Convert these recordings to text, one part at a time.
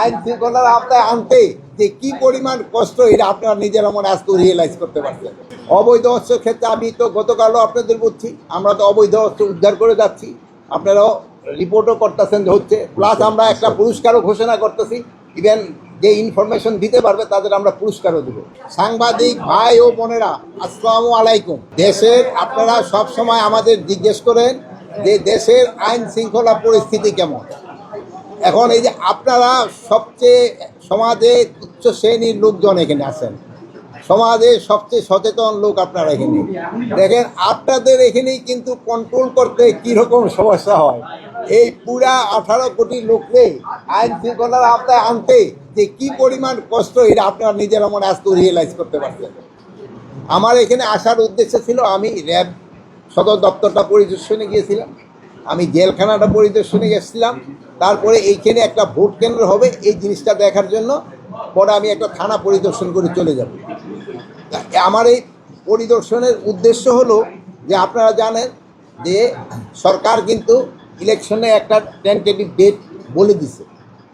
আইন শৃঙ্খলার আওতায় আনতে যে কি পরিমাণ কষ্ট, এটা আপনারা নিজেরা মনে আজকে রিয়েলাইজ করতে পারছেন। অবৈধ অস্ত্রের ক্ষেত্রে আমি তো গতকালও আপনাদের বলছি, আমরা তো অবৈধ অস্ত্র উদ্ধার করে যাচ্ছি। আপনারাও রিপোর্টও করতেছেন হচ্ছে প্লাস আমরা একটা পুরস্কারও ঘোষণা করতেছি। ইভেন যে ইনফরমেশন দিতে পারবে, তাদের আমরা পুরস্কারও দেবো। সাংবাদিক ভাই ও বোনেরা, আসসালামু আলাইকুম। দেশের, আপনারা সব সময় আমাদের জিজ্ঞেস করেন যে দেশের আইন শৃঙ্খলা পরিস্থিতি কেমন? এখন এই যে আপনারা সবচেয়ে সমাজে উচ্চ শ্রেণির লোকজন এখানে আছেন। সমাজে সবচেয়ে সচেতন লোক আপনারা এখানে। দেখেন, আপনাদের এখানেই কিন্তু কন্ট্রোল করতে কীরকম সমস্যা হয়। এই পুরা আঠারো কোটি লোককে আইন শৃঙ্খলার আওতায় আনতে যে কি পরিমাণ কষ্ট, এটা আপনারা নিজেরা মনে আজকে রিয়েলাইজ করতে পারছেন। আমার এখানে আসার উদ্দেশ্য ছিল, আমি র্যাব সদর দপ্তরটা পরিদর্শনে গিয়েছিলাম। আমি জেলখানাটা পরিদর্শনে গেছিলাম তারপরে এইখানে একটা ভোট কেন্দ্র হবে এই জিনিসটা দেখার জন্য। পরে আমি একটা থানা পরিদর্শন করে চলে যাব। আমার এই পরিদর্শনের উদ্দেশ্য হলো যে আপনারা জানেন যে সরকার কিন্তু ইলেকশনে একটা টেন্টেটিভ ডেট বলে দিছে।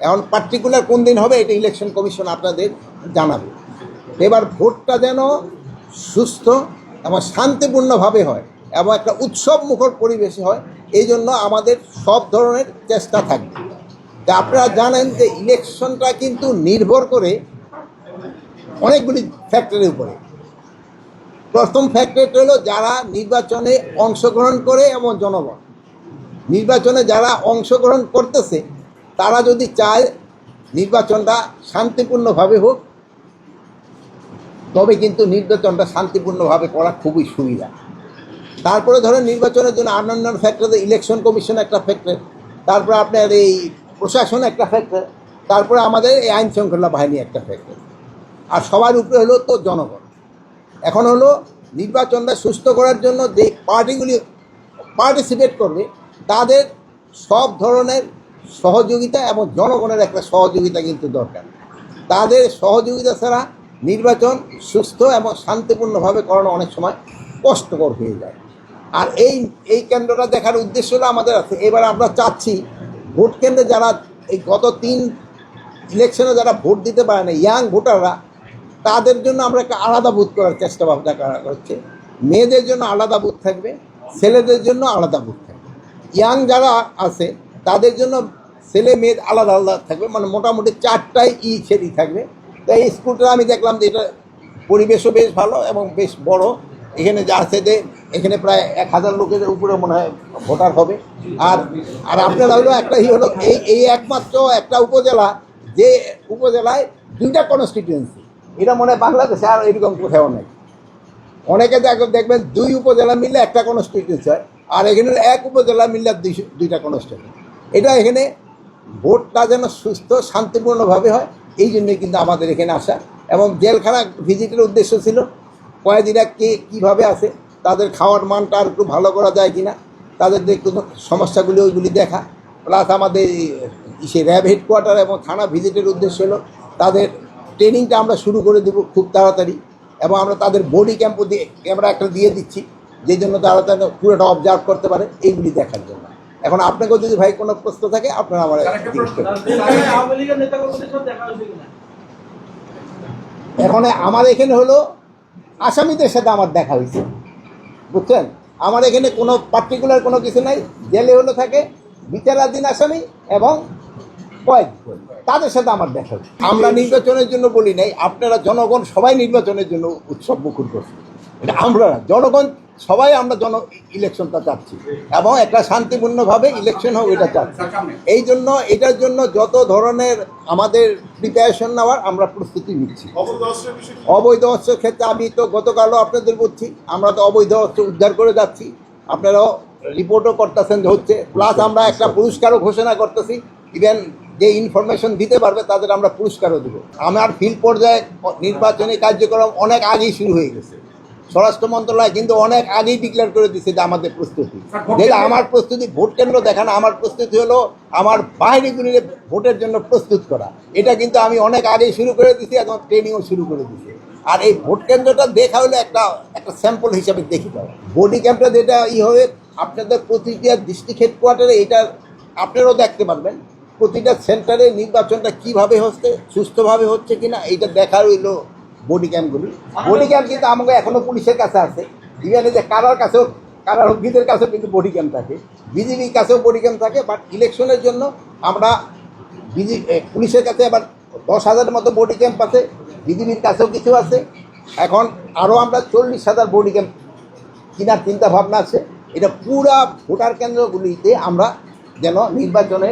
এখন পার্টিকুলার কোন দিন হবে এটা ইলেকশন কমিশন আপনাদের জানাবে। এবার ভোটটা যেন সুস্থ এবং শান্তিপূর্ণভাবে হয়। এবং একটা উৎসব মুখর পরিবেশে হয়, এই জন্য আমাদের সব ধরনের চেষ্টা থাকবে তা আপনারা জানেন যে ইলেকশনটা কিন্তু নির্ভর করে অনেকগুলি ফ্যাক্টরের উপরে। প্রথম ফ্যাক্টরটা হলো যারা নির্বাচনে অংশগ্রহণ করে এবং জনগণ। নির্বাচনে যারা অংশগ্রহণ করতেছে, তারা যদি চায় নির্বাচনটা শান্তিপূর্ণভাবে হোক, তবে কিন্তু নির্বাচনটা শান্তিপূর্ণভাবে করা খুবই সুবিধা। তারপরে ধরেন নির্বাচনের জন্য আন অন্যান্য ফ্যাক্টরে ইলেকশন কমিশন একটা ফ্যাক্টর তারপরে আপনার এই প্রশাসন একটা ফ্যাক্টর তারপরে আমাদের এই আইন শৃঙ্খলা বাহিনী একটা ফ্যাক্টর আর সবার উপরে হলো তো জনগণ। এখন হলো নির্বাচনটা সুস্থ করার জন্য যে পার্টিগুলি পার্টিসিপেট করবে, তাদের সব ধরনের সহযোগিতা এবং জনগণের একটা সহযোগিতা কিন্তু দরকার। তাদের সহযোগিতা ছাড়া নির্বাচন সুস্থ এবং শান্তিপূর্ণভাবে করানো অনেক সময় কষ্টকর হয়ে যায়। আর এই এই কেন্দ্রটা দেখার উদ্দেশ্য হলো আমাদের আছে। এবার আমরা চাচ্ছি ভোট কেন্দ্রে যারা এই গত তিন ইলেকশনে যারা ভোট দিতে পারে না, ইয়াং ভোটাররা, তাদের জন্য আমরা একটা আলাদা বুথ করার চেষ্টা ভাবনা করা হচ্ছে। মেয়েদের জন্য আলাদা বুথ থাকবে, ছেলেদের জন্য আলাদা বুথ থাকবে। ইয়াং যারা আছে, তাদের জন্য ছেলে মেয়ে আলাদা আলাদা থাকবে মানে মোটামুটি চারটায় ই সেটি থাকবে। তাই এই স্কুলটা আমি দেখলাম যে এটা পরিবেশও বেশ ভালো এবং বেশ বড়। এখানে যা আছে যে এখানে প্রায় এক হাজার লোকের উপরে মনে হয় ভোটার হবে। আর আর আপনারা হলো একটা ই হলো, এই এই একমাত্র একটা উপজেলা, যে উপজেলায় দুইটা কনস্টিটিউয়েন্সি এটা মনে হয় বাংলাদেশে আর এরকম কোথাও নেই। অনেকে দেখ- দেখবেন দুই উপজেলা মিললে একটা কনস্টিটিউন্সি হয়, আর এখানে এক উপজেলা মিললে দুই, দুইটা কনস্টিটিউন্সি এটা এখানে ভোটটা যেন সুস্থ, শান্তিপূর্ণভাবে হয়, এই জন্যই কিন্তু আমাদের এখানে আসা। এবং জেলখানা ভিজিটের উদ্দেশ্য ছিল কয়েদিরা কে কীভাবে আছে তাদের খাওয়ার মানটা আর একটু ভালো করা যায় কি না তাদের যে কোনো সমস্যাগুলি ওইগুলি দেখা। প্লাস আমাদের সে র্যাব হেডকোয়ার্টার এবং থানা ভিজিটের উদ্দেশ্য হলো তাদের ট্রেনিংটা আমরা শুরু করে দেবো খুব তাড়াতাড়ি এবং আমরা তাদের বডি ক্যাম্পও দিয়ে ক্যামেরা একটা দিয়ে দিচ্ছি যেই জন্য তারা যেন পুরোটা অবজার্ভ করতে পারে এইগুলি দেখার জন্য। এখন আপনাকেও যদি ভাই কোনো প্রশ্ন থাকে আপনারা আমার এখন আমার এখানে হলো আসামিদের সাথে আমার দেখা হয়েছে। বুঝছেন? আমার এখানে কোনো পার্টিকুলার কোনো কিছু নাই। জেলে হলো থাকে, বিচারাধীন আসামি এবং কয়েক তাদের সাথে আমার দেখা হয়েছে। আমরা নির্বাচনের জন্য বলি নাই, আপনারা জনগণ সবাই নির্বাচনের জন্য উৎসব মুখর করছে আমরা, জনগণ সবাই আমরা জন ইলেকশনটা চাচ্ছি। এবং একটা শান্তিপূর্ণভাবে ইলেকশন হোক, এটা চাচ্ছি। এই জন্য, এটার জন্য যত ধরনের আমাদের প্রিপারেশন নেওয়ার আমরা প্রস্তুতি নিচ্ছি। অবৈধ অস্ত্রের ক্ষেত্রে আমি তো গতকালও আপনাদের বলছি, আমরা তো অবৈধ অস্ত্র উদ্ধার করে যাচ্ছি। আপনারাও রিপোর্টও করতেছেন হচ্ছে প্লাস আমরা একটা পুরস্কারও ঘোষণা করতেছি। ইভেন যে ইনফরমেশন দিতে পারবে, তাদের আমরা পুরস্কারও দেবো। আমার ফিল্ড পর্যায়ে নির্বাচনী কার্যক্রম অনেক আগেই শুরু হয়ে গেছে। স্বরাষ্ট্র মন্ত্রণালয় কিন্তু অনেক আগেই ডিক্লেয়ার করে দিচ্ছে যে আমাদের প্রস্তুতি। যেটা আমার প্রস্তুতি ভোট কেন্দ্র দেখানো আমার প্রস্তুতি হলো আমার বাহিনীগুলিকে ভোটের জন্য প্রস্তুত করা। এটা কিন্তু আমি অনেক আগেই শুরু করে দিছি এখন ট্রেনিংও শুরু করে দিছি আর এই ভোট কেন্দ্রটা দেখা হলে একটা একটা স্যাম্পল হিসাবে দেখি পাবে বডি ক্যাম্পটা যেটা ই হবে আপনাদের প্রতিক্রিয়া ডিস্ট্রিক্ট হেডকোয়ার্টারে এটা আপনারাও দেখতে পারবেন প্রতিটা সেন্টারে নির্বাচনটা কীভাবে হচ্ছে সুস্থভাবে হচ্ছে কিনা এইটা দেখার হইল বডি ক্যাম্পগুলি বডি ক্যাম্প কিন্তু আমাকে এখনও পুলিশের কাছে আছে। ইভেন যে কারার কাছেও কারারক্ষীদের কাছেও কিন্তু বডি ক্যাম্প থাকে। বিজিবির কাছেও বডি ক্যাম্প থাকে বাট ইলেকশনের জন্য আমরা বিজি পুলিশের কাছে আবার দশ হাজারের মতো বডি ক্যাম্প আছে। বিজিবির কাছেও কিছু আছে। এখন আরও আমরা চল্লিশ হাজার বডি ক্যাম্প কেনার চিন্তা ভাবনা আছে। এটা পুরা ভোটার কেন্দ্রগুলিতে আমরা যেন নির্বাচনে